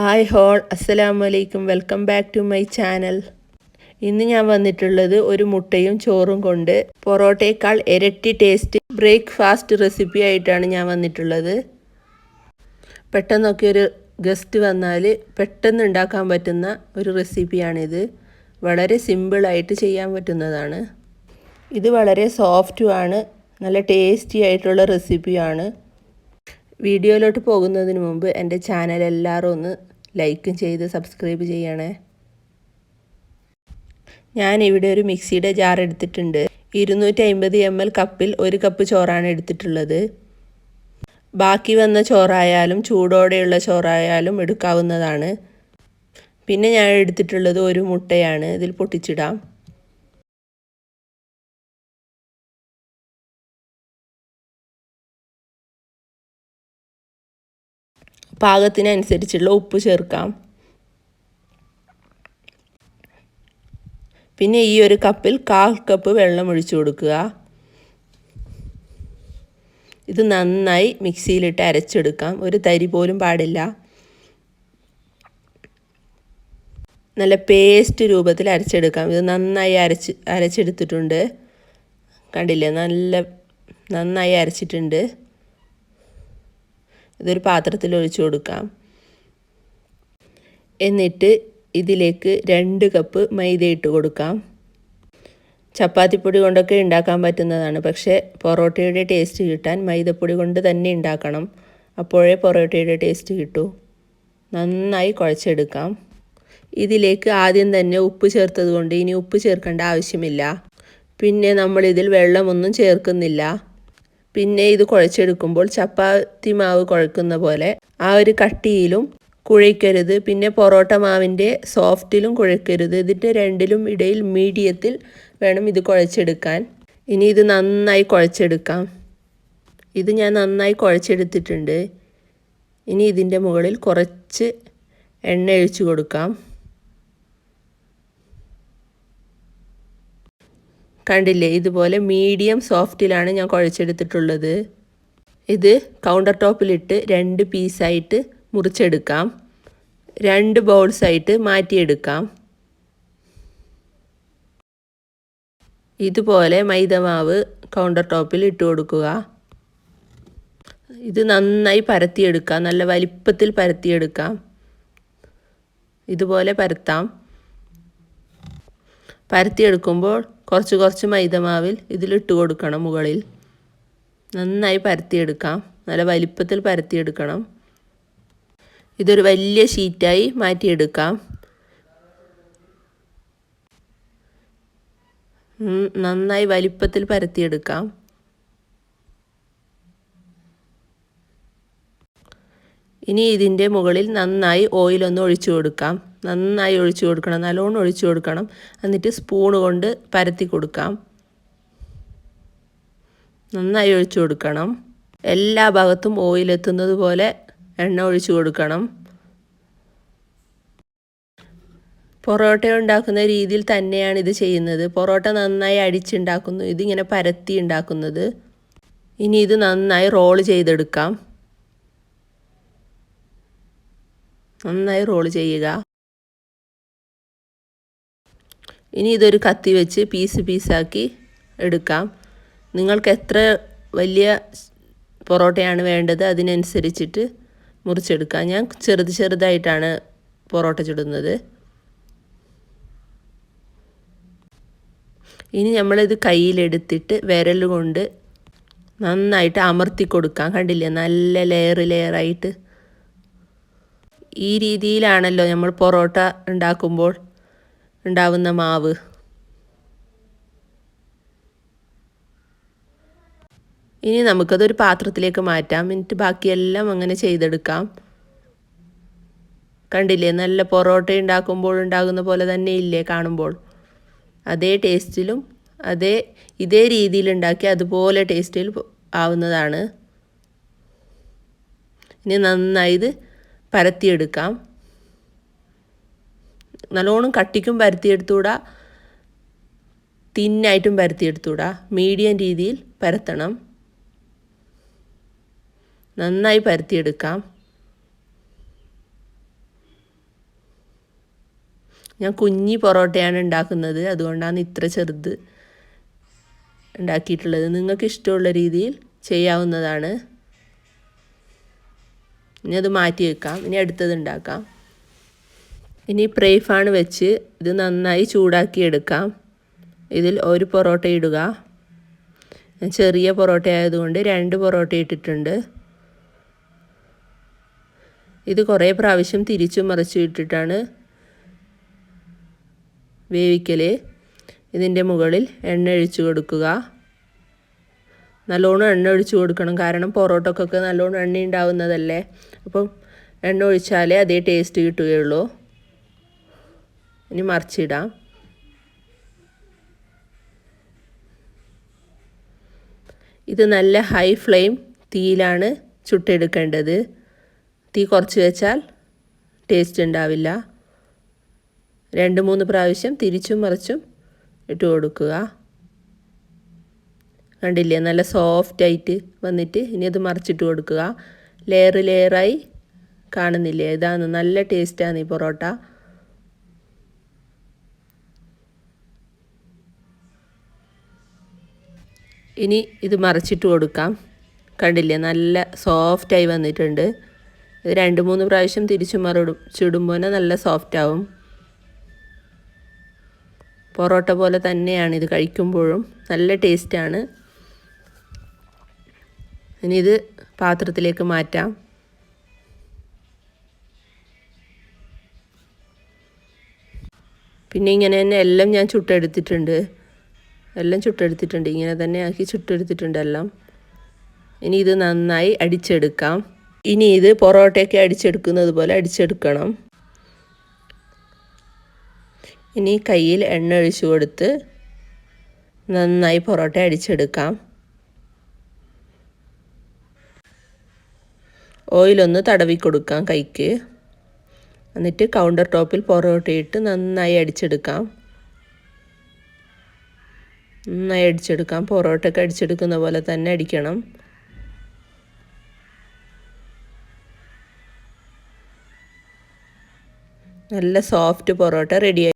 Hi all അസ്സലാമു അലൈക്കും. Welcome back to my channel. ഇന്ന് ഞാൻ വന്നിട്ടുള്ളത് ഒരു മുട്ടയും ചോറും കൊണ്ട് പൊറോട്ടയേക്കാൾ ഇരട്ടി ടേസ്റ്റ് ബ്രേക്ക്ഫാസ്റ്റ് റെസിപ്പി ആയിട്ടാണ് ഞാൻ വന്നിട്ടുള്ളത്. പെട്ടെന്നൊക്കെ ഒരു ഗസ്റ്റ് വന്നാൽ പെട്ടെന്ന് ഉണ്ടാക്കാൻ പറ്റുന്ന ഒരു റെസിപ്പിയാണിത്. വളരെ സിമ്പിളായിട്ട് ചെയ്യാൻ പറ്റുന്നതാണ്. ഇത് വളരെ സോഫ്റ്റുമാണ് നല്ല ടേസ്റ്റി ആയിട്ടുള്ള റെസിപ്പിയാണ്. വീഡിയോയിലോട്ട് പോകുന്നതിന് മുമ്പ് എന്റെ ചാനൽ എല്ലാവരും ഒന്ന് ലൈക്കും ചെയ്ത് സബ്സ്ക്രൈബ് ചെയ്യണേ. ഞാൻ ഇവിടെ ഒരു മിക്സിയുടെ ജാർ എടുത്തിട്ടുണ്ട്. ഇരുന്നൂറ്റി അമ്പത് എം എൽ കപ്പിൽ ഒരു കപ്പ് ചോറാണ് എടുത്തിട്ടുള്ളത്. ബാക്കി വന്ന ചോറായാലും ചൂടോടെയുള്ള ചോറായാലും എടുക്കാവുന്നതാണ്. പിന്നെ ഞാൻ എടുത്തിട്ടുള്ളത് ഒരു മുട്ടയാണ്. ഇതിൽ പൊട്ടിച്ചിടാം. പാകത്തിനനുസരിച്ചുള്ള ഉപ്പ് ചേർക്കാം. പിന്നെ ഈ ഒരു കപ്പിൽ കാൽ കപ്പ് വെള്ളം ഒഴിച്ചു കൊടുക്കുക. ഇത് നന്നായി മിക്സിയിലിട്ട് അരച്ചെടുക്കാം. ഒരു തരി പോലും പാടില്ല. നല്ല പേസ്റ്റ് രൂപത്തിൽ അരച്ചെടുക്കാം. ഇത് നന്നായി അരച്ച് അരച്ചെടുത്തിട്ടുണ്ട്. കണ്ടില്ലേ? നല്ല നന്നായി അരച്ചിട്ടുണ്ട്. ഇതൊരു പാത്രത്തിൽ ഒഴിച്ചു കൊടുക്കാം. എന്നിട്ട് ഇതിലേക്ക് രണ്ട് കപ്പ് മൈദ ഇട്ട് കൊടുക്കാം. ചപ്പാത്തിപ്പൊടി കൊണ്ടൊക്കെ ഉണ്ടാക്കാൻ പറ്റുന്നതാണ്. പക്ഷേ പൊറോട്ടയുടെ ടേസ്റ്റ് കിട്ടാൻ മൈദപ്പൊടി കൊണ്ട് തന്നെ ഉണ്ടാക്കണം അപ്പോഴേ പൊറോട്ടയുടെ ടേസ്റ്റ് കിട്ടൂ. നന്നായി കുഴച്ചെടുക്കാം. ഇതിലേക്ക് ആദ്യം തന്നെ ഉപ്പ് ചേർത്തത് കൊണ്ട് ഇനി ഉപ്പ് ചേർക്കേണ്ട ആവശ്യമില്ല. പിന്നെ നമ്മളിതിൽ വെള്ളമൊന്നും ചേർക്കുന്നില്ല. പിന്നെ ഇത് കുഴച്ചെടുക്കുമ്പോൾ ചപ്പാത്തി മാവ് കുഴക്കുന്ന പോലെ ആ ഒരു കട്ടിയിലും കുഴയ്ക്കരുത്. പിന്നെ പൊറോട്ട മാവിന്റെ സോഫ്റ്റിലും കുഴയ്ക്കരുത്. ഇതിന്റെ രണ്ടിലും ഇടയിൽ മീഡിയത്തിൽ വേണം ഇത് കുഴച്ചെടുക്കാൻ. ഇനി ഇത് നന്നായി കുഴച്ചെടുക്കാം. ഇത് ഞാൻ നന്നായി കുഴച്ചെടുത്തിട്ടുണ്ട്. ഇനി ഇതിന്റെ മുകളിൽ കുറച്ച് എണ്ണ ഒഴിച്ചു കൊടുക്കാം. കണ്ടില്ലേ? ഇതുപോലെ മീഡിയം സോഫ്റ്റിലാണ് ഞാൻ കുഴച്ചെടുത്തിട്ടുള്ളത്. ഇത് കൗണ്ടർ ടോപ്പിലിട്ട് രണ്ട് പീസായിട്ട് മുറിച്ചെടുക്കാം. രണ്ട് ബൗൾസായിട്ട് മാറ്റിയെടുക്കാം. ഇതുപോലെ മൈദമാവ് കൗണ്ടർ ടോപ്പിൽ ഇട്ട് കൊടുക്കുക. ഇത് നന്നായി പരത്തിയെടുക്കാം. നല്ല വലിപ്പത്തിൽ പരത്തിയെടുക്കാം. ഇതുപോലെ പരത്താം. പരത്തിയെടുക്കുമ്പോൾ കുറച്ച് കുറച്ച് മൈദമാവിൽ ഇതിലിട്ട് കൊടുക്കണം മുകളിൽ. നന്നായി പരത്തിയെടുക്കാം. നല്ല വലിപ്പത്തിൽ പരത്തിയെടുക്കണം. ഇതൊരു വലിയ ഷീറ്റായി മാറ്റിയെടുക്കാം. നന്നായി വലിപ്പത്തിൽ പരത്തിയെടുക്കാം. ഇനി ഇതിന്റെ മുകളിൽ നന്നായി ഓയിലൊന്ന് ഒഴിച്ചു കൊടുക്കാം. നന്നായി ഒഴിച്ചു കൊടുക്കണം നല്ലോണം ഒഴിച്ചു കൊടുക്കണം. എന്നിട്ട് സ്പൂൺ കൊണ്ട് പരത്തി കൊടുക്കാം. നന്നായി ഒഴിച്ചു കൊടുക്കണം. എല്ലാ ഭാഗത്തും ഓയിലെത്തുന്നത് പോലെ എണ്ണ ഒഴിച്ചു കൊടുക്കണം. പൊറോട്ട ഉണ്ടാക്കുന്ന രീതിയിൽ തന്നെയാണ് ഇത് ചെയ്യുന്നത്. പൊറോട്ട നന്നായി അടിച്ചുണ്ടാക്കുന്നു. ഇതിങ്ങനെ പരത്തി ഉണ്ടാക്കുന്നത്. ഇനി ഇത് നന്നായി റോൾ ചെയ്തെടുക്കാം. നന്നായി റോൾ ചെയ്യുക. ഇനി ഇതൊരു കത്തി വെച്ച് പീസ് പീസാക്കി എടുക്കാം. നിങ്ങൾക്ക് എത്ര വലിയ പൊറോട്ടയാണ് വേണ്ടത് അതിനനുസരിച്ചിട്ട് മുറിച്ചെടുക്കാം. ഞാൻ ചെറുത് ചെറുതായിട്ടാണ് പൊറോട്ട ചുടുന്നത്. ഇനി നമ്മളിത് കയ്യിലെടുത്തിട്ട് വിരൽ കൊണ്ട് നന്നായിട്ട് അമർത്തി കൊടുക്കാം. കണ്ടില്ലേ? നല്ല ലെയർ ലെയറായിട്ട് ഈ രീതിയിലാണല്ലോ നമ്മൾ പൊറോട്ട ഉണ്ടാക്കുമ്പോൾ ഉണ്ടാവുന്ന മാവ്. ഇനി നമുക്കതൊരു പാത്രത്തിലേക്ക് മാറ്റാം. എന്നിട്ട് ബാക്കിയെല്ലാം അങ്ങനെ ചെയ്തെടുക്കാം. കണ്ടില്ലേ? നല്ല പൊറോട്ട ഉണ്ടാക്കുമ്പോൾ ഉണ്ടാകുന്ന പോലെ തന്നെ ഇല്ലേ കാണുമ്പോൾ? അതേ ടേസ്റ്റിലും അതേ ഇതേ രീതിയിൽ ഉണ്ടാക്കി അതുപോലെ ടേസ്റ്റിൽ ആവുന്നതാണ്. ഇനി നന്നായി ഇത് പരത്തിയെടുക്കാം. നല്ലോണം കട്ടിക്കും പരത്തിയെടുത്തുകൂടാ തിന്നായിട്ടും പരത്തിയെടുത്തുകൂടാ മീഡിയം രീതിയിൽ പരത്തണം. നന്നായി പരത്തിയെടുക്കാം. ഞാൻ കുഞ്ഞി പൊറോട്ടയാണ് ഉണ്ടാക്കുന്നത് അതുകൊണ്ടാണ് ഇത്ര ചെറുത് ഉണ്ടാക്കിയിട്ടുള്ളത്. നിങ്ങൾക്ക് ഇഷ്ടമുള്ള രീതിയിൽ ചെയ്യാവുന്നതാണ്. ഇനി അത് മാറ്റി വെക്കാം. ഇനി അടുത്തത് ഉണ്ടാക്കാം. ഇനി പ്രൈ വെച്ച് ഇത് നന്നായി ചൂടാക്കി എടുക്കാം ഇതിൽ ഒരു പൊറോട്ട ഇടുക. ചെറിയ പൊറോട്ട ആയതുകൊണ്ട് രണ്ട് പൊറോട്ട ഇട്ടിട്ടുണ്ട്. ഇത് കുറേ പ്രാവശ്യം തിരിച്ചു മറിച്ചു ഇട്ടിട്ടാണ് വേവിക്കൽ ഇതിന്റെ മുകളിൽ എണ്ണ ഒഴിച്ചു കൊടുക്കുക. നല്ലോണം എണ്ണ ഒഴിച്ചു കൊടുക്കണം. കാരണം പൊറോട്ടക്കൊക്കെ നല്ലോണം എണ്ണ ഉണ്ടാവുന്നതല്ലേ. അപ്പം എണ്ണ ഒഴിച്ചാലേ അതേ ടേസ്റ്റ് കിട്ടുകയുള്ളൂ. ഇനി മറിച്ചിടാം. ഇത് നല്ല ഹൈ ഫ്ലെയിം തീയിലാണ് ചുട്ടെടുക്കേണ്ടത്. തീ കുറച്ച് വെച്ചാൽ ടേസ്റ്റ് ഉണ്ടാവില്ല. രണ്ട് മൂന്ന് പ്രാവശ്യം തിരിച്ചും മറിച്ചും ഇട്ട് കൊടുക്കുക. കണ്ടില്ലേ? നല്ല സോഫ്റ്റായിട്ട് വന്നിട്ട് ഇനി അത് മറിച്ചിട്ട് കൊടുക്കുക. ലെയർ ലെയറായി കാണുന്നില്ലേ? ഇതാണ് നല്ല ടേസ്റ്റാണ് ഈ പൊറോട്ട. ഇനി ഇത് മറിച്ചിട്ട് കൊടുക്കാം. കണ്ടില്ലേ? നല്ല സോഫ്റ്റായി വന്നിട്ടുണ്ട്. ഇത് രണ്ട് മൂന്ന് പ്രാവശ്യം തിരിച്ചു മറിടും ചുടുമ്പോൾ നല്ല സോഫ്റ്റ് ആവും. പൊറോട്ട പോലെ തന്നെയാണ് ഇത് കഴിക്കുമ്പോഴും. നല്ല ടേസ്റ്റാണ് ഇനി ഇത് പാത്രത്തിലേക്ക് മാറ്റാം. പിന്നെ ഇങ്ങനെ തന്നെ എല്ലാം ഞാൻ ചുട്ടെടുത്തിട്ടുണ്ട്. എല്ലാം ചുട്ടെടുത്തിട്ടുണ്ട്. ഇങ്ങനെ തന്നെ ആക്കി ചുട്ടെടുത്തിട്ടുണ്ട് എല്ലാം. ഇനി ഇത് നന്നായി അടിച്ചെടുക്കാം. ഇനി ഇത് പൊറോട്ടയൊക്കെ അടിച്ചെടുക്കുന്നത് പോലെ അടിച്ചെടുക്കണം. ഇനി കയ്യിൽ എണ്ണ ഒഴിച്ചു കൊടുത്ത് നന്നായി പൊറോട്ട അടിച്ചെടുക്കാം. ഓയിലൊന്ന് തടവി കൊടുക്കാം കൈക്ക്. എന്നിട്ട് കൗണ്ടർ ടോപ്പിൽ പൊറോട്ടയിട്ട് നന്നായി അടിച്ചെടുക്കാം. നന്നായി അടിച്ചെടുക്കാം പൊറോട്ടയൊക്കെ അടിച്ചെടുക്കുന്ന പോലെ തന്നെ അടിക്കണം. നല്ല സോഫ്റ്റ് പൊറോട്ട റെഡിയായി